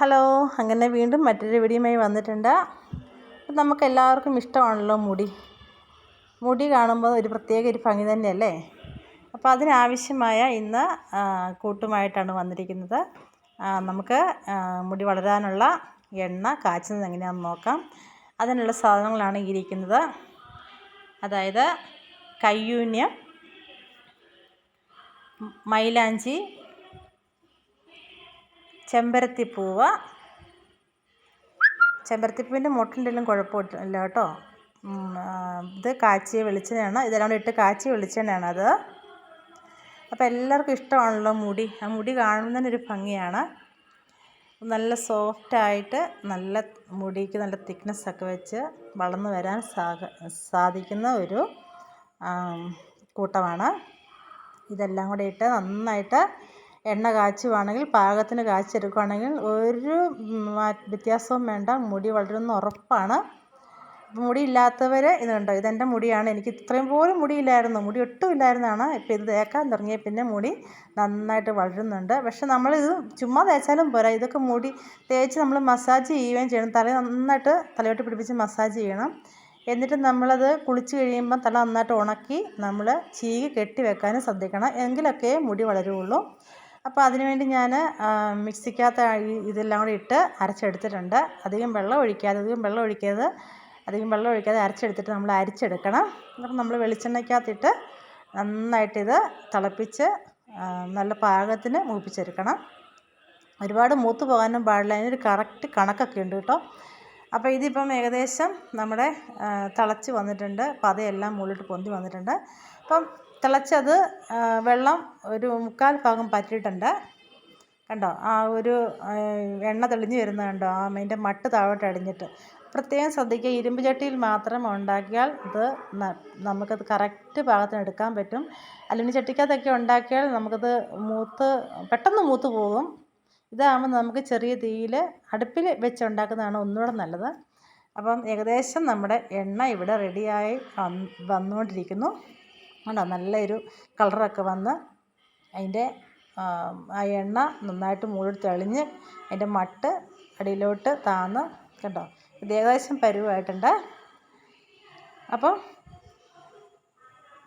Hello അങ്ങനെ വീണ്ടും മറ്റൊരു വീഡിയോയുമായി വന്നിട്ടുണ്ട്. അപ്പം നമുക്ക് എല്ലാവർക്കും ഇഷ്ടമാണല്ലോ മുടി. മുടി കാണുമ്പോൾ ഒരു പ്രത്യേക ഒരു ഭംഗി തന്നെയല്ലേ? അപ്പോൾ അതിനാവശ്യമായ ഇന്ന് കൂട്ടുമായിട്ടാണ് വന്നിരിക്കുന്നത്. നമുക്ക് മുടി വളരാനുള്ള എണ്ണ കാച്ചുന്നത് എങ്ങനെയാണെന്ന് നോക്കാം. അതിനുള്ള സാധനങ്ങളാണ് ഇരിക്കുന്നത്. അതായത് കയ്യൂന്യം മൈലാഞ്ചി ചെമ്പരത്തിപ്പൂവ്. ചെമ്പരത്തിപ്പൂവിന്റെ മുട്ടിലെല്ലാം കുഴപ്പമില്ല കേട്ടോ. ഇത് കാച്ചിയ വെളിച്ചെണ്ണയാണ്. ഇതെല്ലാം ഇട്ട് കാച്ചിയ വെളിച്ചെണ്ണയാണ് അത്. അപ്പോൾ എല്ലാവർക്കും ഇഷ്ടമാണല്ലോ മുടി. ആ മുടി കാണുന്നതിനൊരു ഭംഗിയാണ്. നല്ല സോഫ്റ്റായിട്ട് നല്ല മുടിക്ക് നല്ല തിക്നെസ്സൊക്കെ വെച്ച് വളർന്നു വരാൻ സാധിക്കുന്ന ഒരു കൂട്ടമാണ്. ഇതെല്ലാം കൂടെ ഇട്ട് നന്നായിട്ട് എണ്ണ കാച്ചുവാണെങ്കിൽ പാകത്തിന് കാച്ചെടുക്കുകയാണെങ്കിൽ ഒരു വ്യത്യാസവും വേണ്ട. മുടി വളരുമെന്ന് ഉറപ്പാണ്. മുടി ഇല്ലാത്തവർ ഇത് കണ്ടോ? ഇതെന്റെ മുടിയാണ്. എനിക്ക് ഇത്രയും പോലും മുടിയില്ലായിരുന്നു. മുടി ഒട്ടും ഇല്ലായിരുന്നാണ്. ഇപ്പോൾ ഇത് തേക്കാൻ തുടങ്ങിയ പിന്നെ മുടി നന്നായിട്ട് വളരുന്നുണ്ട്. പക്ഷെ നമ്മളിത് ചുമ്മാ തേച്ചാലും പോരാ. ഇതൊക്കെ മുടി തേച്ച് നമ്മൾ മസാജ് ചെയ്യുകയും ചെയ്യണം. തല നന്നായിട്ട് തലയോട്ട് പിടിപ്പിച്ച് മസാജ് ചെയ്യണം. എന്നിട്ട് നമ്മളത് കുളിച്ച് കഴിയുമ്പോൾ തല നന്നായിട്ട് ഉണക്കി നമ്മൾ ചീകി കെട്ടി വെക്കാനും ശ്രദ്ധിക്കണം. എങ്കിലൊക്കെ മുടി വളരുകയുള്ളൂ. അപ്പോൾ അതിനുവേണ്ടി ഞാൻ മിക്സിക്കകത്ത് ഇതെല്ലാം കൂടി ഇട്ട് അരച്ചെടുത്തിട്ടുണ്ട്. അധികം വെള്ളം ഒഴിക്കാതെ അധികം വെള്ളം ഒഴിക്കാതെ അധികം വെള്ളം ഒഴിക്കാതെ അരച്ചെടുത്തിട്ട് നമ്മൾ അരിച്ചെടുക്കണം. എന്നിട്ട് നമ്മൾ വെളിച്ചെണ്ണയ്ക്കകത്തിട്ട് നന്നായിട്ടിത് തിളപ്പിച്ച് നല്ല പാകത്തിന് മൂപ്പിച്ചെടുക്കണം. ഒരുപാട് മൂത്ത് പോകാനും പാടില്ല. അതിനൊരു കറക്റ്റ് കണക്കൊക്കെ ഉണ്ട് കേട്ടോ. അപ്പോൾ ഇതിപ്പം ഏകദേശം നമ്മുടെ തിളച്ച് വന്നിട്ടുണ്ട്. പതയെല്ലാം മുകളിലോട്ട് പൊന്തി വന്നിട്ടുണ്ട്. അപ്പം തിളച്ചത് വെള്ളം ഒരു മുക്കാൽ ഭാഗം പറ്റിയിട്ടുണ്ട്. കണ്ടോ? ആ ഒരു എണ്ണ തെളിഞ്ഞു വരുന്നത് കണ്ടോ? ആ അതിന്റെ മട്ട് താഴോട്ട് അടിഞ്ഞിട്ട്. പ്രത്യേകം ശ്രദ്ധിക്കുക ഇരുമ്പ് ചട്ടിയിൽ മാത്രം ഉണ്ടാക്കിയാൽ ഇത് നമുക്കത് കറക്റ്റ് ഭാഗത്തിന് എടുക്കാൻ പറ്റും. അലുമിനിയം ചട്ടിക്കകത്തൊക്കെ ഉണ്ടാക്കിയാൽ നമുക്കത് മൂത്ത് പെട്ടെന്ന് മൂത്ത് പോകും. ഇതാകുമ്പോൾ നമുക്ക് ചെറിയ തീയിൽ അടുപ്പിൽ വെച്ച് ഉണ്ടാക്കുന്നതാണ് ഒന്നുകൂടെ നല്ലത്. അപ്പം ഏകദേശം നമ്മുടെ എണ്ണ ഇവിടെ റെഡിയായി വന്നുകൊണ്ടിരിക്കുന്നു. കണ്ടോ? നല്ലൊരു കളറൊക്കെ വന്ന് അതിന്റെ ആ എണ്ണ നന്നായിട്ട് മുകളിൽ തെളിഞ്ഞ് അതിന്റെ മട്ട് അടിയിലോട്ട് താന്ന് കണ്ടോ? ഇത് ഏകദേശം പരുവായിട്ടുണ്ട്. അപ്പോൾ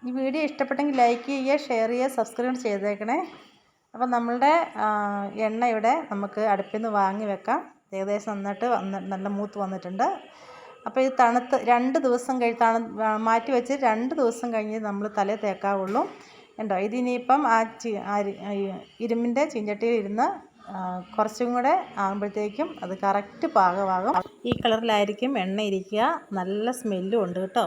ഈ വീഡിയോ ഇഷ്ടപ്പെട്ടെങ്കിൽ ലൈക്ക് ചെയ്യുക ഷെയർ ചെയ്യുക സബ്സ്ക്രൈബ് ചെയ്തേക്കണേ. അപ്പോൾ നമ്മളുടെ എണ്ണ ഇവിടെ നമുക്ക് അടുപ്പിൽ നിന്ന് വാങ്ങി വെക്കാം. ഏകദേശം നന്നായിട്ട് വന്ന് നല്ല മൂത്ത് വന്നിട്ടുണ്ട്. അപ്പോൾ ഇത് തണുത്ത് രണ്ട് ദിവസം കഴി തണു മാറ്റി വെച്ച് രണ്ട് ദിവസം കഴിഞ്ഞ് നമ്മൾ തലേ തേക്കാവുള്ളൂ. ഉണ്ടോ ഇതിനിയിപ്പം ആ ചി ഇരുമ്പിന്റെ ചീഞ്ചട്ടിയിൽ ഇരുന്ന് കുറച്ചും കൂടെ ആകുമ്പോഴത്തേക്കും അത് കറക്റ്റ് പാകമാകും. ഈ കളറിലായിരിക്കും എണ്ണ ഇരിക്കുക. നല്ല സ്മെല്ലും ഉണ്ട് കേട്ടോ.